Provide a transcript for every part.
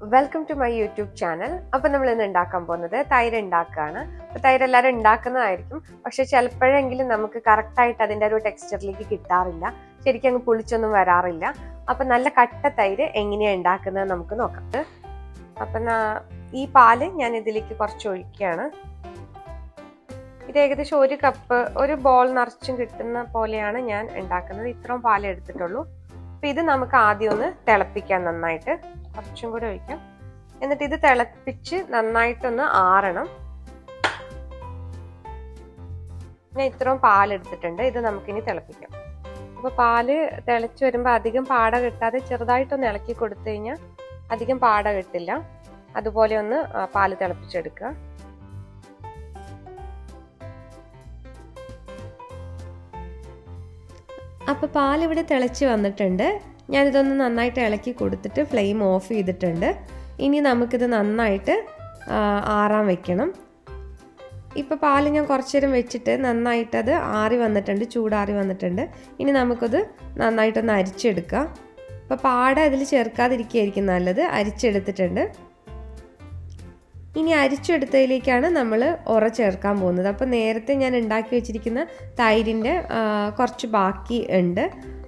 Welcome to my YouTube channel അപ്പം നമ്മൾ ഇന്ന് ഉണ്ടാക്കാൻ പോകുന്നത് തൈര് ഉണ്ടാക്കുകയാണ്. അപ്പോൾ തൈര് എല്ലാവരും ഉണ്ടാക്കുന്നതായിരിക്കും. പക്ഷെ ചിലപ്പോഴെങ്കിലും നമുക്ക് കറക്റ്റായിട്ട് അതിന്റെ ഒരു ടെക്സ്ചറിലേക്ക് കിട്ടാറില്ല. ശരിക്കും അങ്ങ് പുളിച്ചൊന്നും വരാറില്ല. അപ്പം നല്ല കട്ട തൈര് എങ്ങനെയാണ് ഉണ്ടാക്കുന്നത് നമുക്ക് നോക്കാം. അപ്പം ഈ പാൽ ഞാൻ ഇതിലേക്ക് കുറച്ച് ഒഴിക്കുകയാണ്. ഇത് ഏകദേശം ഒരു കപ്പ് ഒരു ബോൾ നിറച്ചും കിട്ടുന്ന പോലെയാണ് ഞാൻ ഉണ്ടാക്കുന്നത്. ഇത്രയും പാൽ എടുത്തിട്ടുള്ളൂ. അപ്പം ഇത് നമുക്ക് ആദ്യം ഒന്ന് തിളപ്പിക്കാം നന്നായിട്ട്. കുറച്ചും കൂടെ ഒഴിക്കാം. എന്നിട്ട് ഇത് തിളപ്പിച്ച് നന്നായിട്ടൊന്ന് ആറണം. ഞാൻ ഇത്രയും പാലെടുത്തിട്ടുണ്ട്. ഇത് നമുക്കിനി തിളപ്പിക്കാം. അപ്പൊ പാൽ തിളച്ച് വരുമ്പോൾ അധികം പാട കിട്ടാതെ ചെറുതായിട്ടൊന്ന് ഇളക്കി കൊടുത്തു കഴിഞ്ഞാൽ അധികം പാട കിട്ടില്ല. അതുപോലെ ഒന്ന് പാൽ തിളപ്പിച്ചെടുക്കുക. അപ്പോൾ പാലിവിടെ തിളച്ച് വന്നിട്ടുണ്ട്. ഞാനിതൊന്ന് നന്നായിട്ട് ഇളക്കി കൊടുത്തിട്ട് ഫ്ലെയിം ഓഫ് ചെയ്തിട്ടുണ്ട്. ഇനി നമുക്കിത് നന്നായിട്ട് ആറാൻ വെക്കണം. ഇപ്പോൾ പാൽ ഞാൻ കുറച്ച് നേരം വെച്ചിട്ട് നന്നായിട്ടത് ആറി വന്നിട്ടുണ്ട് ചൂടാറി വന്നിട്ടുണ്ട്. ഇനി നമുക്കത് നന്നായിട്ടൊന്ന് അരിച്ചെടുക്കാം. അപ്പോൾ പാട അതിൽ ചേർക്കാതിരിക്കുകയായിരിക്കും നല്ലത് അരിച്ചെടുത്തിട്ടുണ്ട്. ഇനി അരിച്ചെടുത്തതിലേക്കാണ് നമ്മൾ ഉറ ചേർക്കാൻ പോകുന്നത്. അപ്പോൾ നേരത്തെ ഞാൻ ഉണ്ടാക്കി വെച്ചിരിക്കുന്ന തൈരിന്റെ കുറച്ച് ബാക്കി ഉണ്ട്.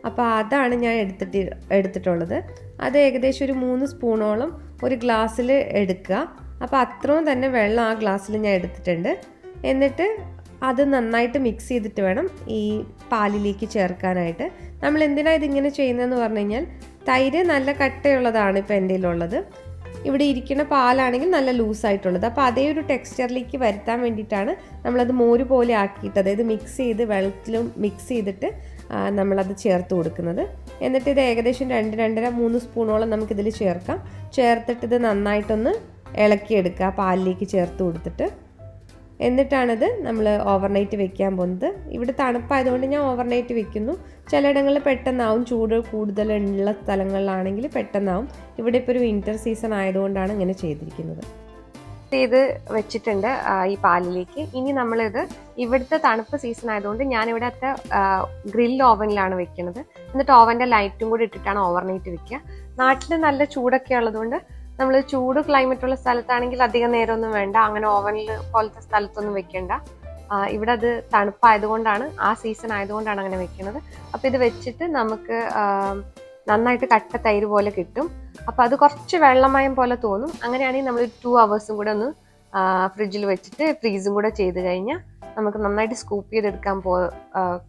അപ്പോൾ അതാണ് ഞാൻ എടുത്തിട്ട് എടുത്തിട്ടുള്ളത്. അത് ഏകദേശം ഒരു മൂന്ന് സ്പൂണോളം ഒരു ഗ്ലാസ്സിൽ എടുക്കുക. അപ്പോൾ അത്രയും തന്നെ വെള്ളം ആ ഗ്ലാസ്സിൽ ഞാൻ എടുത്തിട്ടുണ്ട്. എന്നിട്ട് അത് നന്നായിട്ട് മിക്സ് ചെയ്തിട്ട് വേണം ഈ പാലിലേക്ക് ചേർക്കാനായിട്ട്. നമ്മൾ എന്തിനാണ് ഇതിങ്ങനെ ചെയ്യുന്നതെന്ന് പറഞ്ഞു കഴിഞ്ഞാൽ തൈര് നല്ല കട്ടയുള്ളതാണ് ഇപ്പോൾ എന്റെ ഉള്ളത് ഇവിടെ ഇരിക്കുന്ന പാലാണെങ്കിൽ നല്ല ലൂസായിട്ടുള്ളത്. അപ്പോൾ അതേ ഒരു ടെക്സ്ചറിലേക്ക് വരുത്താൻ വേണ്ടിയിട്ടാണ് നമ്മളത് മോര് പോലെ ആക്കിയിട്ട് അതായത് മിക്സ് ചെയ്ത് വെള്ളത്തിലും മിക്സ് ചെയ്തിട്ട് നമ്മളത് ചേർത്ത് കൊടുക്കുന്നത്. എന്നിട്ട് ഇത് ഏകദേശം രണ്ട് രണ്ടര മൂന്ന് സ്പൂണോളം നമുക്കിതിൽ ചേർക്കാം. ചേർത്തിട്ട് ഇത് നന്നായിട്ടൊന്ന് ഇളക്കിയെടുക്കുക പാലിലേക്ക് ചേർത്ത് കൊടുത്തിട്ട്. എന്നിട്ടാണിത് നമ്മൾ ഓവർനൈറ്റ് വെക്കാൻ പോകുന്നത്. ഇവിടെ തണുപ്പായതുകൊണ്ട് ഞാൻ ഓവർനൈറ്റ് വെക്കുന്നു. ചിലയിടങ്ങളിൽ പെട്ടെന്നാവും ചൂട് കൂടുതലുള്ള സ്ഥലങ്ങളിലാണെങ്കിൽ പെട്ടെന്നാവും. ഇവിടെ ഇപ്പോൾ ഒരു വിന്റർ സീസൺ ആയതുകൊണ്ടാണ് ഇങ്ങനെ ചെയ്തിരിക്കുന്നത്. ഇത് വെച്ചിട്ടുണ്ട് ഈ പാലിലേക്ക്. ഇനി നമ്മളിത് ഇവിടുത്തെ തണുപ്പ് സീസൺ ആയതുകൊണ്ട് ഞാൻ ഇവിടുത്തെ ഗ്രിൽ ഓവനിലാണ് വെക്കുന്നത്. എന്നിട്ട് ഓവന്റെ ലൈറ്റും കൂടി ഇട്ടിട്ടാണ് ഓവർനൈറ്റ് വെക്കുക. നാട്ടിൽ നല്ല ചൂടൊക്കെ ഉള്ളതുകൊണ്ട് നമ്മൾ ചൂട് ക്ലൈമറ്റ് ഉള്ള സ്ഥലത്താണെങ്കിൽ അധികം നേരമൊന്നും വേണ്ട. അങ്ങനെ ഓവനിൽ പോലത്തെ സ്ഥലത്തൊന്നും വെക്കണ്ട. ഇവിടെ അത് തണുപ്പായതുകൊണ്ടാണ് ആ സീസൺ ആയതുകൊണ്ടാണ് അങ്ങനെ വെക്കുന്നത്. അപ്പോൾ ഇത് വെച്ചിട്ട് നമുക്ക് നന്നായിട്ട് കട്ട തൈര് പോലെ കിട്ടും. അപ്പോൾ അത് കുറച്ച് വെള്ളമയം പോലെ തോന്നും. അങ്ങനെയാണെങ്കിൽ നമ്മൾ ടു അവേഴ്സും കൂടെ ഒന്ന് ഫ്രിഡ്ജിൽ വെച്ചിട്ട് ഫ്രീസും കൂടെ ചെയ്ത് കഴിഞ്ഞാൽ നമുക്ക് നന്നായിട്ട് സ്കൂപ്പ് ചെയ്തെടുക്കാൻ പോ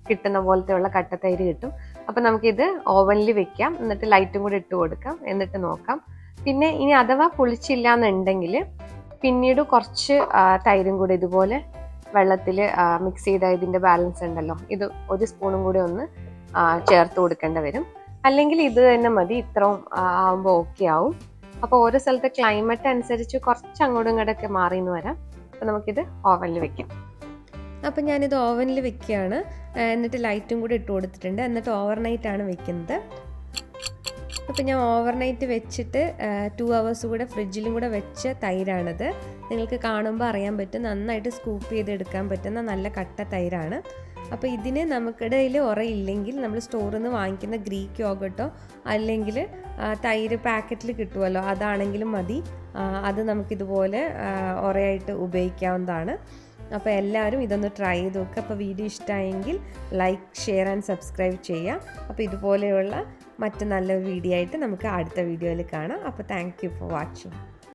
കിട്ടുന്ന പോലത്തെ ഉള്ള കട്ട തൈര് കിട്ടും. അപ്പോൾ നമുക്കിത് ഓവനിൽ വെക്കാം. എന്നിട്ട് ലൈറ്റും കൂടെ ഇട്ട് കൊടുക്കാം. എന്നിട്ട് നോക്കാം. പിന്നെ ഇനി അഥവാ പുളിച്ചില്ല എന്നുണ്ടെങ്കിൽ പിന്നീട് കുറച്ച് തൈരും കൂടെ ഇതുപോലെ വെള്ളത്തിൽ മിക്സ് ചെയ്ത ഇതിന്റെ ബാലൻസ് ഉണ്ടല്ലോ. ഇത് ഒരു സ്പൂണും കൂടി ഒന്ന് ചേർത്ത് കൊടുക്കേണ്ടി വരും. അല്ലെങ്കിൽ ഇത് തന്നെ മതി ഇത്രയും ആകുമ്പോൾ ഓക്കെ ആവും. അപ്പോൾ ഓരോ സ്ഥലത്തെ ക്ലൈമറ്റ് അനുസരിച്ച് കുറച്ച് അങ്ങോട്ടും ഇങ്ങോട്ടൊക്കെ മാറി എന്ന് വരാം. അപ്പോൾ നമുക്കിത് ഓവനിൽ വെക്കാം. അപ്പോൾ ഞാനിത് ഓവനിൽ വെക്കുകയാണ്. എന്നിട്ട് ലൈറ്റും കൂടി ഇട്ട് കൊടുത്തിട്ടുണ്ട്. എന്നിട്ട് ഓവർനൈറ്റ് ആണ് വെക്കുന്നത്. അപ്പോൾ ഞാൻ ഓവർനൈറ്റ് വെച്ചിട്ട് ടു അവേഴ്സ് കൂടെ ഫ്രിഡ്ജിലും കൂടെ വെച്ച തൈരാണിത്. നിങ്ങൾക്ക് കാണുമ്പോൾ അറിയാൻ പറ്റും. നന്നായിട്ട് സ്കൂപ്പ് ചെയ്തെടുക്കാൻ പറ്റുന്ന നല്ല കട്ട തൈരാണ്. അപ്പോൾ ഇതിന് നമുക്കിടയിൽ ഉറയില്ലെങ്കിൽ നമ്മൾ സ്റ്റോറിൽ നിന്ന് വാങ്ങിക്കുന്ന ഗ്രീക്ക് യോഗട്ടോ അല്ലെങ്കിൽ തൈര് പാക്കറ്റിൽ കിട്ടുമല്ലോ അതാണെങ്കിലും മതി. അത് നമുക്കിതുപോലെ ഉറയായിട്ട് ഉപയോഗിക്കാവുന്നതാണ്. അപ്പോൾ എല്ലാവരും ഇതൊന്ന് ട്രൈ ചെയ്ത് നോക്കുക അപ്പോൾ വീഡിയോ ഇഷ്ടമായെങ്കിൽ ലൈക്ക് ഷെയർ ആൻഡ് സബ്സ്ക്രൈബ് ചെയ്യുക അപ്പോൾ ഇതുപോലെയുള്ള മറ്റു നല്ല വീഡിയോ ആയിട്ട് നമുക്ക് അടുത്ത വീഡിയോയിൽ കാണാം. അപ്പോൾ താങ്ക് യു ഫോർ വാച്ചിങ്